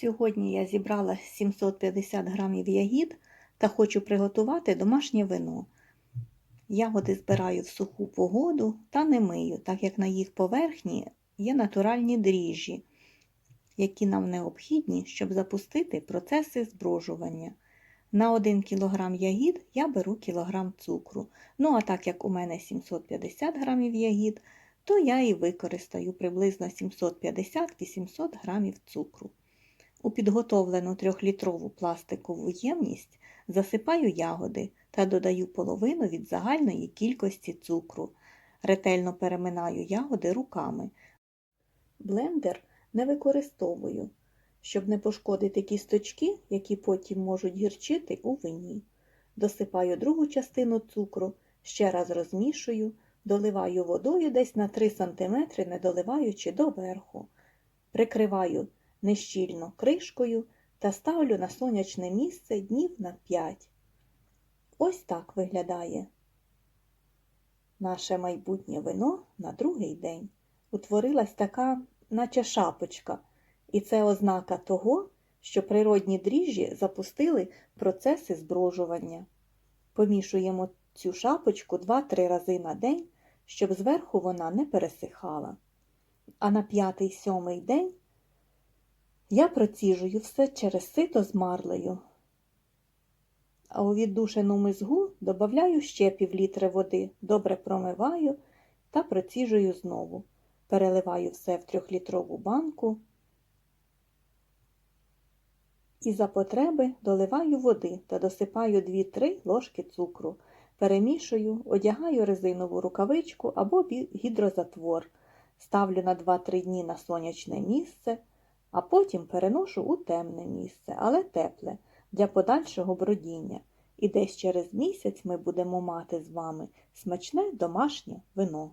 Сьогодні я зібрала 750 грамів ягід та хочу приготувати домашнє вино. Ягоди збираю в суху погоду та не мию, так як на їх поверхні є натуральні дріжджі, які нам необхідні, щоб запустити процеси зброжування. На 1 кг ягід я беру кілограм цукру. Ну а так як у мене 750 грамів ягід, то я і використаю приблизно 750-800 грамів цукру. У підготовлену 3-літрову пластикову ємність засипаю ягоди та додаю половину від загальної кількості цукру. Ретельно переминаю ягоди руками. Блендер не використовую, щоб не пошкодити кісточки, які потім можуть гірчити у вині. Досипаю другу частину цукру, ще раз розмішую, доливаю водою десь на 3 см, не доливаючи доверху. Прикриваю нещільно кришкою та ставлю на сонячне місце днів на 5. Ось так виглядає наше майбутнє вино на другий день. Утворилась така, наче шапочка, і це ознака того, що природні дріжджі запустили процеси зброжування. Помішуємо цю шапочку 2-3 рази на день, щоб зверху вона не пересихала. А на п'ятий-сьомий день я проціжую все через сито з марлею. А у віддушену мизгу додаю ще півлітри води, добре промиваю та проціжую знову. Переливаю все в трьохлітрову банку і за потреби доливаю води та досипаю 2-3 ложки цукру. Перемішую, одягаю резинову рукавичку або гідрозатвор, ставлю на 2-3 дні на сонячне місце, а потім переношу у темне місце, але тепле, для подальшого бродіння. І десь через місяць ми будемо мати з вами смачне домашнє вино.